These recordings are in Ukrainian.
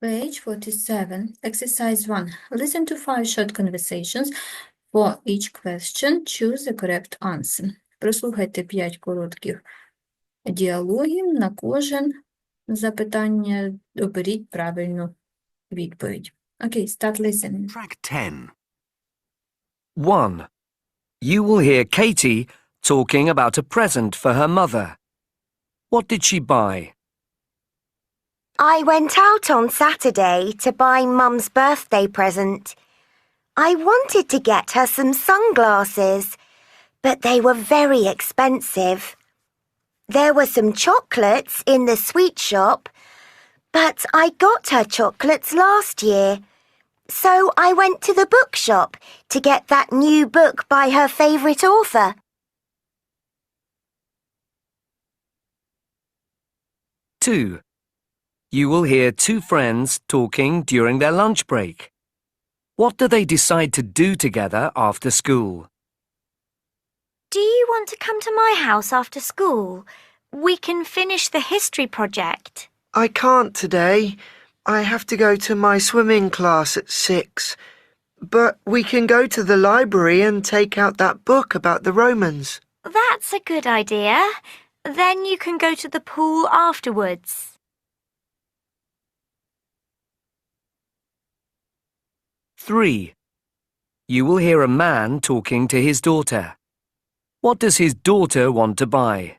Page 47, exercise 1. Listen to five short conversations. For each question, choose the correct answer. Прослухайте п'ять коротких діалогів на кожен запитання, оберіть правильну відповідь. Окей, start listening. Track 10. 1. You will hear Katie talking about a present for her mother. What did she buy? I went out on Saturday to buy Mum's birthday present. I wanted to get her some sunglasses, but they were very expensive. There were some chocolates in the sweet shop, but I got her chocolates last year. So I went to the bookshop to get that new book by her favourite author. 2. You will hear two friends talking during their lunch break. What do they decide to do together after school? Do you want to come to my house after school? We can finish the history project. I can't today. I have to go to my swimming class at six. But we can go to the library and take out that book about the Romans. That's a good idea. Then you can go to the pool afterwards. 3. You will hear a man talking to his daughter. What does his daughter want to buy?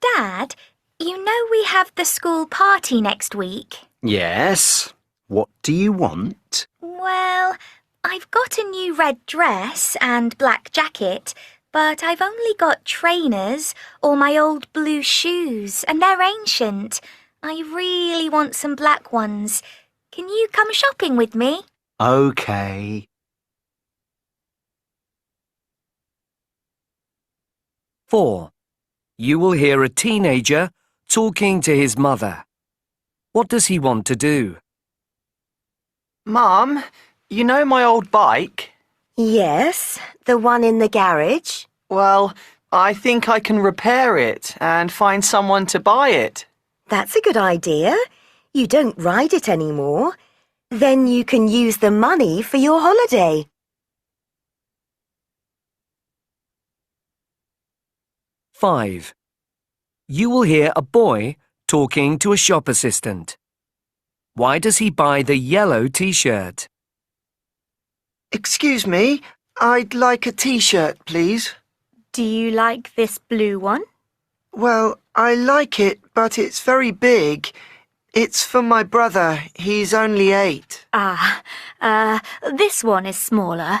Dad, you know we have the school party next week. Yes. What do you want? Well, I've got a new red dress and black jacket, but I've only got trainers or my old blue shoes, and they're ancient. I really want some black ones. Can you come shopping with me? Okay. 4. You will hear a teenager talking to his mother. What does he want to do? Mum, you know my old bike? Yes, the one in the garage. Well, I think I can repair it and find someone to buy it. That's a good idea. You don't ride it anymore. Then you can use the money for your holiday. 5. You will hear a boy talking to a shop assistant. Why does he buy the yellow t-shirt? Excuse me, I'd like a t-shirt, please. Do you like this blue one? Well, I like it, but it's very big. It's for my brother. He's only eight. Ah, uh, this one is smaller.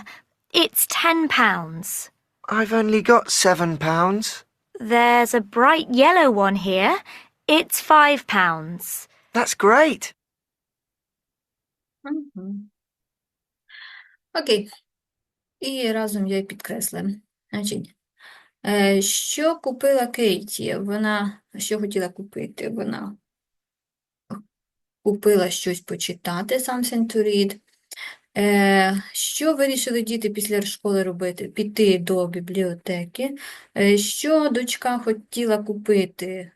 It's ten pounds. I've only got seven pounds. There's a bright yellow one here. It's five pounds. That's great. Мгм. Окей. І разом я підкреслимо. Значить, е, що купила Кейті? Вона що хотіла купити? Вона купила щось почитати, something to read. Що вирішили діти після школи робити? Піти до бібліотеки. Е, що дочка хотіла купити?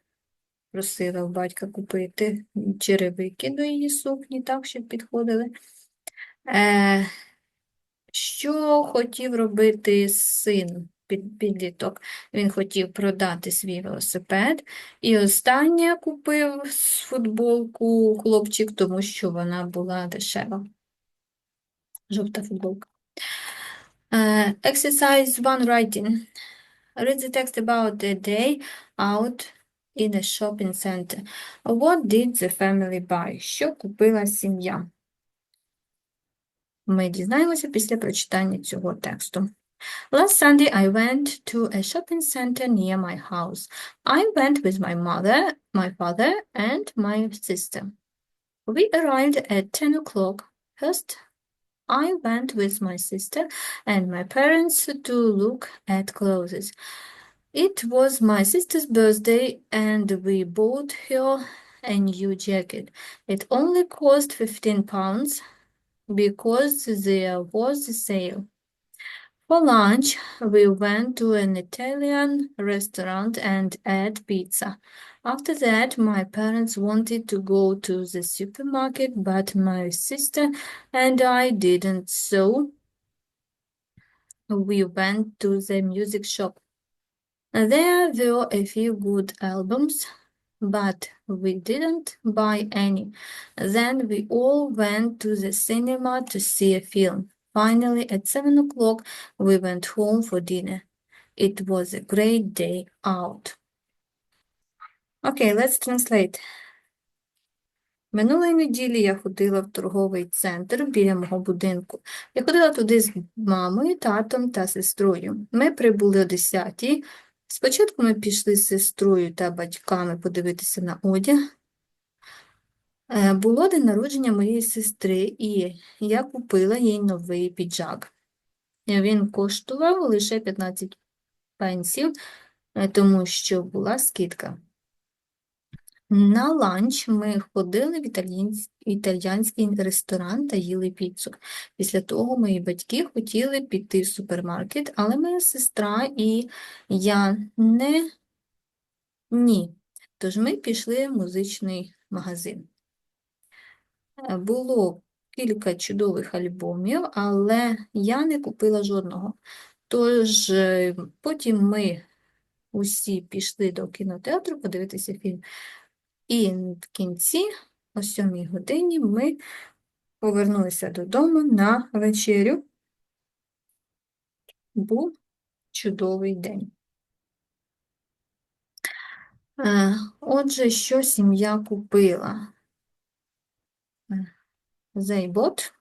Просила у батька купити черевики до її сукні, так, щоб підходили. Е, що хотів робити син, підліток? Він хотів продати свій велосипед. І останнє купив футболку хлопчик, тому що вона була дешева. Жовта футболка. Е, exercise one writing. Read the text about the day out in a shopping center. What did the family buy? Що купила сім'я? Ми дізнаємося після прочитання цього тексту. Last Sunday, I went to a shopping center near my house. I went with my mother, my father, and my sister. We arrived at 10 o'clock. First, I went with my sister and my parents to look at clothes. It was my sister's birthday, and we bought her a new jacket. It only cost 15 pounds because there was a sale. For lunch, we went to an Italian restaurant and ate pizza. After that, my parents wanted to go to the supermarket, but my sister and I didn't, so we went to the music shop. There were a few good albums, but we didn't buy any. Then we all went to the cinema to see a film. Finally, at seven o'clock, we went home for dinner. It was a great day out. Okay, let's translate. Минулої неділі я ходила в торговий центр біля мого будинку. Я ходила туди з мамою, татом та сестрою. Ми прибули о 10 Спочатку ми пішли з сестрою та батьками подивитися на одяг. Е, Було день народження моєї сестри, і я купила їй новий піджак. Він коштував лише 15 пенсів, е, тому що була скидка. На ланч ми ходили в італійський ресторан та їли піцу. Після того мої батьки хотіли піти в супермаркет, але моя сестра і я не ні. Тож ми пішли в музичний магазин. Було кілька чудових альбомів, але я не купила жодного. Тож е, потім ми усі пішли до кінотеатру подивитися фільм. І в кінці, о сьомій годині, ми повернулися додому на вечерю. Був чудовий день. Е, Отже, що сім'я купила? Е, They bought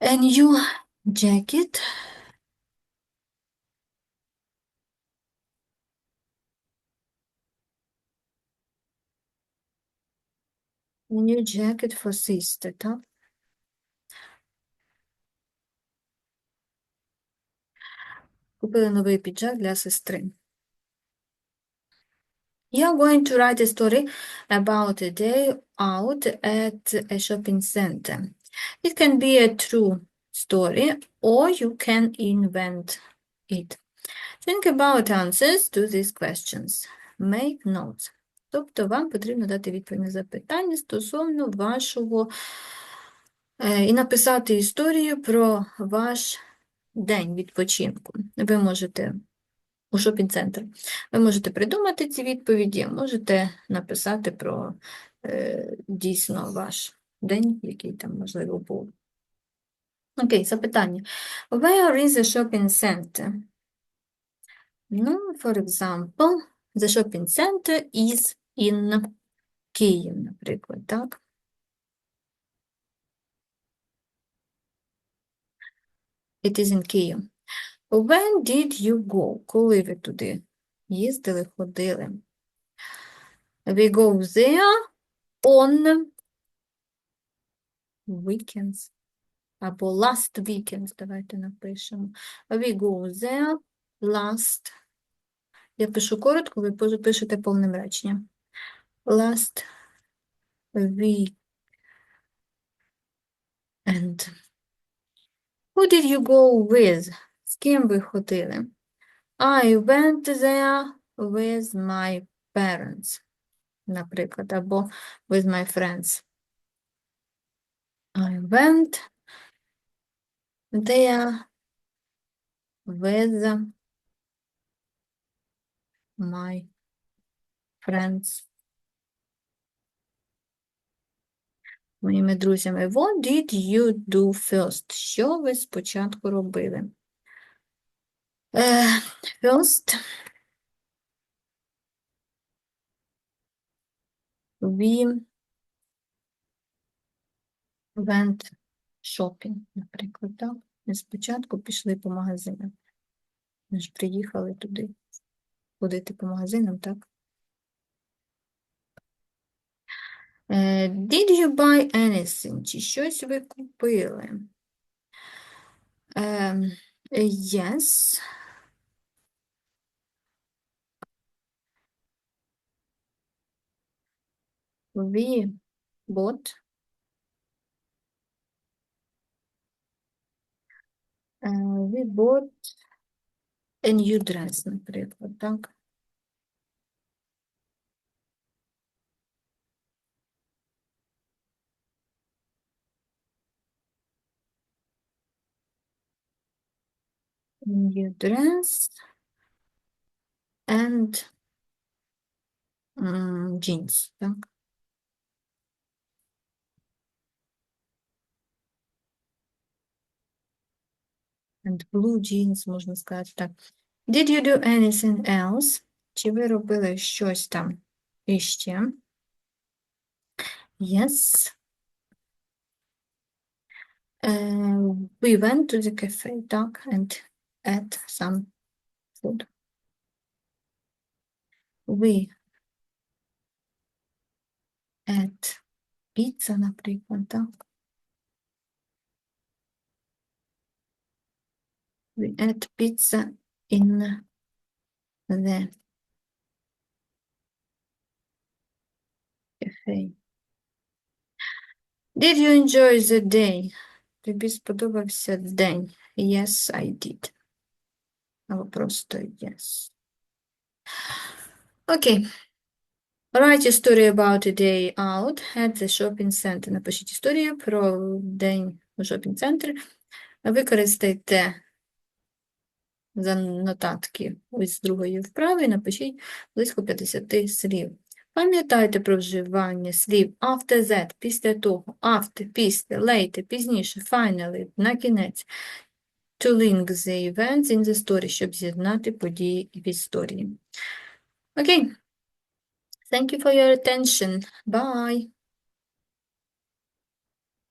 a new jacket. A new jacket for sister, так? Купили новий піджак для сестри. You're going to write a story about a day out at a shopping center. It can be a true story or you can invent it. Think about answers to these questions. Make notes. Тобто вам потрібно дати відповідь на запитання стосовно вашого е, і написати історію про ваш день відпочинку. Ви можете у шопінг-центр. Ви можете придумати ці відповіді, можете написати про е, дійсно ваш день, який там, можливо, був. Окей, запитання. Where is the shopping center? Ну, for example, the shopping center is in Київ, наприклад, так? It is in Київ. When did you go? Коли ви туди їздили, ходили? We go there on weekends. Або last weekends, давайте напишемо. We go there last. Я пишу коротко, ви пишете повним реченням. Last week. And who did you go with? Ким ви ходили? I went there with my parents, наприклад, або with my friends. I went there with my friends. Моїми друзями. What did you do first? Що ви спочатку робили? Е, First, we went shopping, наприклад, так? Ми спочатку пішли по магазинам. Ми ж приїхали туди ходити по магазинам, так? Е, Did you buy anything? Чи щось ви купили? Ем, Yes. we bought uh, э, we bought a new dress, наприклад, так? New dress and um, jeans, так? And blue jeans, можна сказати так. Did you do anything else? Чи ви робили щось там іще? Yes. Uh, we went to the cafe, так, and ate some food. We ate pizza, наприклад, так. We ate pizza in the cafe. Did you enjoy the day? Тобі сподобався день? Yes, I did. Або просто yes. Окей. Write a story about a day out at the shopping center. Напишіть історію про день у шопінг-центрі. Використайте за нотатки ось з другої вправи і напишіть близько 50 слів. Пам'ятайте про вживання слів after that, після того, after, після, later, пізніше, finally, на кінець. To link the events in the story, щоб з'єднати події в історії. Окей. Thank you for your attention. Bye.